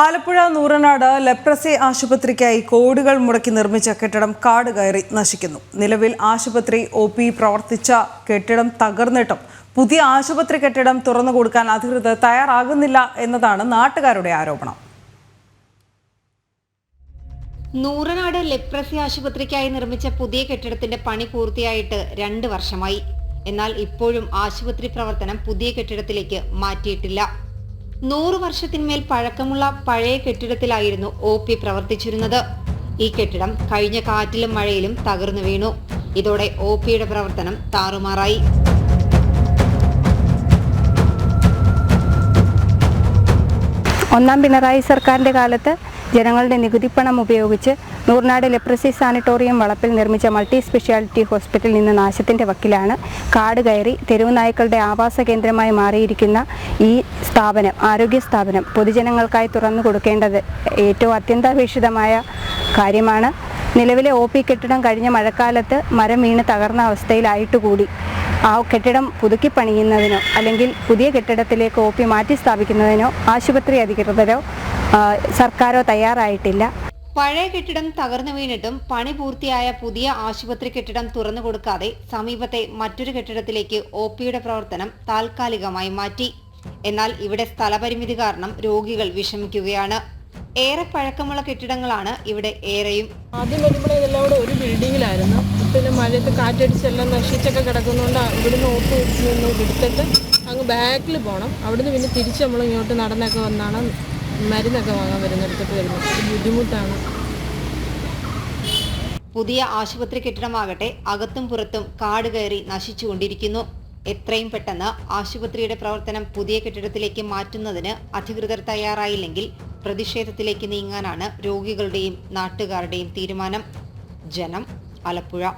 Alappuzha Nooranad leprosy ആശുപത്രിക്കായി കോടികൾ മുടക്കി നിർമ്മിച്ച കെട്ടിടം കാട് കയറി നശിക്കുന്നു. നിലവിൽ ആശുപത്രി ഒ പി പ്രവർത്തിച്ച കെട്ടിടം തകർന്നിട്ടും പുതിയ ആശുപത്രി കെട്ടിടം തുറന്നു കൊടുക്കാൻ അധികൃതർ തയ്യാറാകുന്നില്ല എന്നതാണ് നാട്ടുകാരുടെ ആരോപണം. നൂറനാട് ലെപ്രസി ആശുപത്രിക്കായി നിർമ്മിച്ച പുതിയ കെട്ടിടത്തിന്റെ പണി പൂർത്തിയായിട്ട് രണ്ട് വർഷമായി. എന്നാൽ ഇപ്പോഴും ആശുപത്രി പ്രവർത്തനം പുതിയ കെട്ടിടത്തിലേക്ക് മാറ്റിയിട്ടില്ല. നൂറ് വർഷത്തിന്മേൽ പഴക്കമുള്ള പഴയ കെട്ടിടത്തിലായിരുന്നു ഒ പി പ്രവർത്തിച്ചിരുന്നത്. ഈ കെട്ടിടം കഴിഞ്ഞ കാറ്റിലും മഴയിലും തകർന്നു വീണു. ഇതോടെ ഒ പിയുടെ പ്രവർത്തനം താറുമാറായി. ഒന്നാം പിണറായി സർക്കാരിന്റെ കാലത്ത് ജനങ്ങളുടെ നികുതിപ്പണം ഉപയോഗിച്ച് നൂർനാട് ലെപ്രസി സാനിറ്റോറിയം വളപ്പിൽ നിർമ്മിച്ച മൾട്ടി സ്പെഷ്യാലിറ്റി ഹോസ്പിറ്റലിൽ നിന്ന് നാശത്തിന്റെ വക്കിലാണ് കാട് കയറി തെരുവുനായ്ക്കളുടെ ആവാസ കേന്ദ്രമായി മാറിയിരിക്കുന്ന ഈ സ്ഥാപനം ആരോഗ്യ സ്ഥാപനം പൊതുജനങ്ങൾക്കായി തുറന്നു കൊടുക്കേണ്ടത് ഏറ്റവും അത്യന്താപേക്ഷിതമായ കാര്യമാണ്. നിലവിലെ ഒ പി കെട്ടിടം കഴിഞ്ഞ മഴക്കാലത്ത് മരം വീണ് തകർന്ന അവസ്ഥയിലായിട്ടുകൂടി. ആ കെട്ടിടം പുതുക്കി പണിയുന്നതിനോ അല്ലെങ്കിൽ പുതിയ കെട്ടിടത്തിലേക്ക് ഒ പി മാറ്റി സ്ഥാപിക്കുന്നതിനോ ആശുപത്രി അധികൃതരോ സർക്കാരോ തയ്യാറായിട്ടില്ല. പഴയ കെട്ടിടം തകർന്നു വീണിട്ടും പണി പൂർത്തിയായ പുതിയ ആശുപത്രി കെട്ടിടം തുറന്നു കൊടുക്കാതെ സമീപത്തെ മറ്റൊരു കെട്ടിടത്തിലേക്ക് ഒ പിയുടെ പ്രവർത്തനം താൽക്കാലികമായി മാറ്റി. എന്നാൽ ഇവിടെ സ്ഥലപരിമിതി കാരണം രോഗികൾ വിഷമിക്കുകയാണ്. ഏറെ പഴക്കമുള്ള കെട്ടിടങ്ങളാണ് ഇവിടെ ഏറെയും. ആദ്യം വരുമ്പോൾ ഇതെല്ലാം കൂടെ ഒരു ബിൽഡിങ്ങിലായിരുന്നു. പിന്നെ മഴയത്ത് കാറ്റടിച്ചെല്ലാം നശിച്ചൊക്കെ കിടക്കുന്നതുകൊണ്ട് ഇവിടുന്ന് ഓപ്പ് നിന്ന് എടുത്തിട്ട് അങ്ങ് ബാക്കിൽ പോകണം അവിടുന്ന് പിന്നെ തിരിച്ച് നമ്മൾ ഇങ്ങോട്ട് നടന്നൊക്കെ വന്നാണ് മരുന്നൊക്കെ വാങ്ങാൻ വരുന്നിടത്തോട്ട് വരുന്നത്. ബുദ്ധിമുട്ടാണ്. പുതിയ ആശുപത്രി കെട്ടിടമാകട്ടെ അകത്തും പുറത്തും കാട് കയറി നശിച്ചുകൊണ്ടിരിക്കുന്നു. എത്രയും പെട്ടെന്ന് ആശുപത്രിയുടെ പ്രവർത്തനം പുതിയ കെട്ടിടത്തിലേക്ക് മാറ്റുന്നതിന് അധികൃതർ തയ്യാറായില്ലെങ്കിൽ പ്രതിഷേധത്തിലേക്ക് നീങ്ങാനാണ് രോഗികളുടെയും നാട്ടുകാരുടെയും തീരുമാനം. ജനം ആലപ്പുഴ.